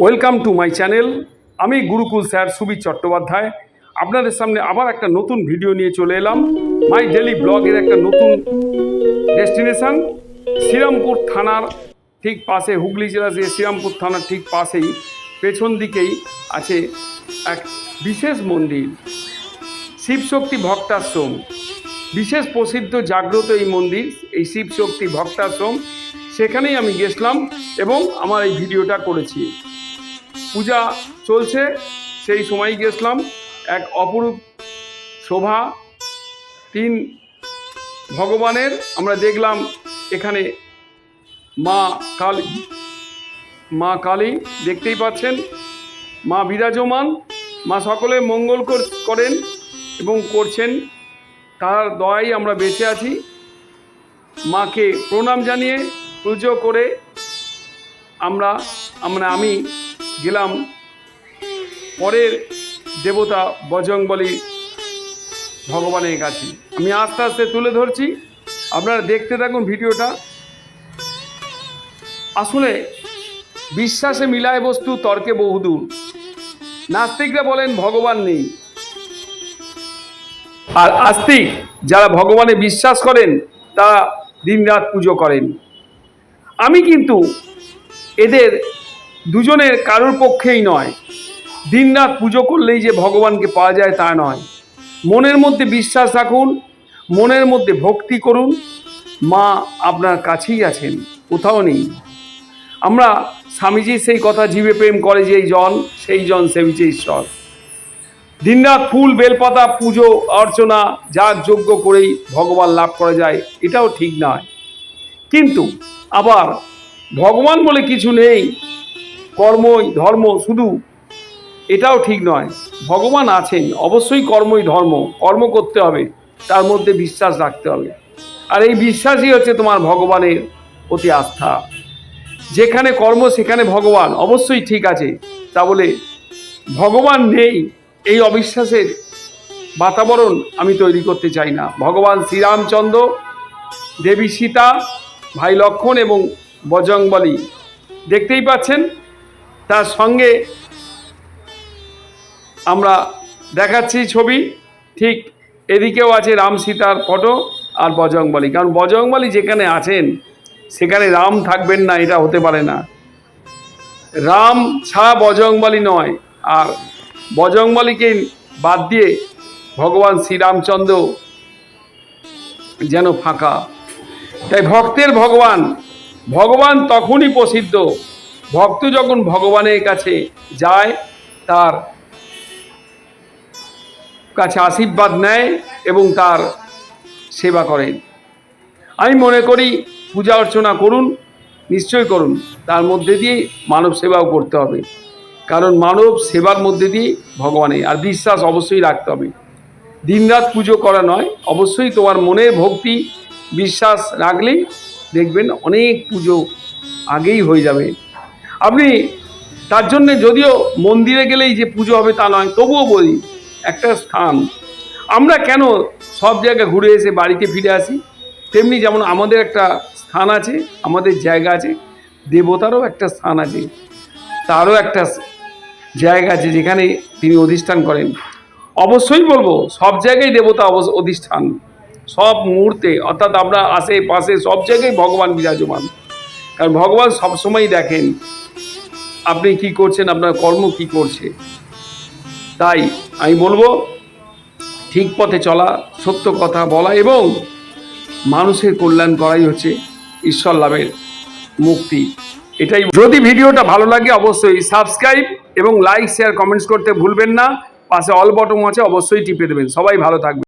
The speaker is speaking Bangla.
Welcome to my channel. আমি গুরুকুল স্যার সুবীর চট্টোপাধ্যায়। আপনাদের সামনে আবার একটা নতুন ভিডিও নিয়ে চলে এলাম। মাই ডেলি ব্লগের একটা নতুন ডেস্টিনেশন। শ্রীরামপুর থানার ঠিক পাশে, হুগলি জেলার যে শ্রীরামপুর থানার ঠিক পাশেই, পেছন দিকেই আছে এক বিশেষ মন্দির। শিবশক্তি ভক্তাশ্রম। বিশেষ প্রসিদ্ধ জাগ্রত এই মন্দির, এই শিবশক্তি ভক্তাশ্রম। সেখানেই আমি গেছিলাম এবং আমার এই ভিডিওটা করেছি। পূজা চলছে। সেই সময় গেছিলাম এক অপরূপ শোভা। তিন ভগবানের আমরা দেখলাম এখানে মা কালী মা কালী দেখতেই পাচ্ছেন। মা বিরাজমান, মা সকলে মঙ্গল করেন এবং করছেন। তার দয়াই আমরা বেঁচে আছি। মাকে প্রণাম জানিয়ে পুজো করে আমরা আমরা, আমি গেলাম। পরের দেবতা বজরংবলী ভগবানের কাছে। আমি আস্তে আস্তে তুলে ধরছি। আপনারা দেখতে থাকুন ভিডিওটা। আসলে বিশ্বাসে মিলায় বস্তু, তর্কে বহুদূর। নাস্তিকরা বলেন ভগবান নেই। আর আস্তিক যারা ভগবানে বিশ্বাস করেন, তারা দিনরাত পুজো করেন। আমি কিন্তু এদের দুজনের কারোর পক্ষেই নয়। দিনরাত পুজো করলেই যে ভগবানকে পাওয়া যায় তা নয়। মনের মধ্যে বিশ্বাস রাখুন, মনের মধ্যে ভক্তি করুন। মা আপনার কাছেই আছেন, কোথাও নেই। আমরা স্বামীজির সেই কথা জীবে প্রেম করে যেই জন, সেই জন সেবিছে ঈশ্বর। দিনরাত ফুল, বেলপাতা, পুজো, অর্চনা যাগ যজ্ঞ করেই ভগবান লাভ করা যায়, এটাও ঠিক নয়। কিন্তু আবার ভগবান বলে কিছু নেই কর্মই ধর্ম শুধু। এটাও ঠিক নয়। ভগবান আছেন, অবশ্যই কর্মই ধর্ম। কর্ম করতে হবে, তার মধ্যে বিশ্বাস রাখতে হবে। আর এই বিশ্বাসই হচ্ছে তোমার ভগবানের প্রতি আস্থা। যেখানে কর্ম, সেখানে ভগবান, অবশ্যই ঠিক আছে। তা বলে, ভগবান নেই, এই অবিশ্বাসের বাতাবরণ আমি তৈরি করতে চাই না। ভগবান শ্রীরামচন্দ্র, দেবী সীতা, ভাই লক্ষণ এবং বজরংবলী। দেখতেই পাচ্ছেন তার সঙ্গে আমরা দেখাচ্ছি ছবি। ঠিক এদিকেও আছে রাম সীতার ফটো আর বজরংবলী। কারণ বজরংবলী যেখানে আছেন, সেখানে রাম থাকবেন না, এটা হতে পারে না। রাম ছাড়া বজরংবলী নয়। আর বজরংবলীকে বাদ দিয়ে ভগবান শ্রীরামচন্দ্র যেন ফাঁকা। তাই ভক্তের ভগবান ভগবান তখনই প্রসিদ্ধ ভক্ত যখন ভগবানের কাছে যায়, তার কাছে আশীর্বাদ নেয় এবং তার সেবা করেন আমি মনে করি পূজা অর্চনা করুন নিশ্চয় করুন, তার মধ্যে দিয়ে মানব সেবাও করতে হবে। কারণ মানব সেবার মধ্যে দিয়ে ভগবানে আর বিশ্বাস অবশ্যই রাখতে হবে। দিনরাত পুজো করা নয়, অবশ্যই তোমার মনে ভক্তি, বিশ্বাস রাখলেই দেখবেন অনেক পুজো আগেই হয়ে যাবে। আপনি তার জন্যে যদিও মন্দিরে গেলেই যে পুজো হবে তা নয়, তবুও বলি, একটা স্থান। আমরা কেন সব জায়গায় ঘুরে এসে বাড়িতে ফিরে আসি? তেমনি যেমন আমাদের একটা স্থান আছে, আমাদের জায়গা আছে, দেবতারও একটা স্থান আছে, তারও একটা জায়গা আছে যেখানে তিনি অধিষ্ঠান করেন। অবশ্যই বলব, সব জায়গায় দেবতা অধিষ্ঠান। সব মুহূর্তে, অর্থাৎ আমরা আশেপাশে সব জায়গায় ভগবান বিরাজমান। কারণ ভগবান সবসময় দেখেন আপনি কি করছেন, আপনার কর্ম কি করছে। তাই আমি বলব, ঠিক পথে চলা, সত্য কথা বলা এবং মানুষের কল্যাণ করাই হচ্ছে ঈশ্বর লাভের মুক্তি। এটাই যদি ভিডিওটা ভালো লাগে, অবশ্যই সাবস্ক্রাইব এবং লাইক, শেয়ার, কমেন্টস করতে ভুলবেন না। পাশে অল বটম আছে, অবশ্যই টিপে দেবেন। সবাই ভালো থাকবে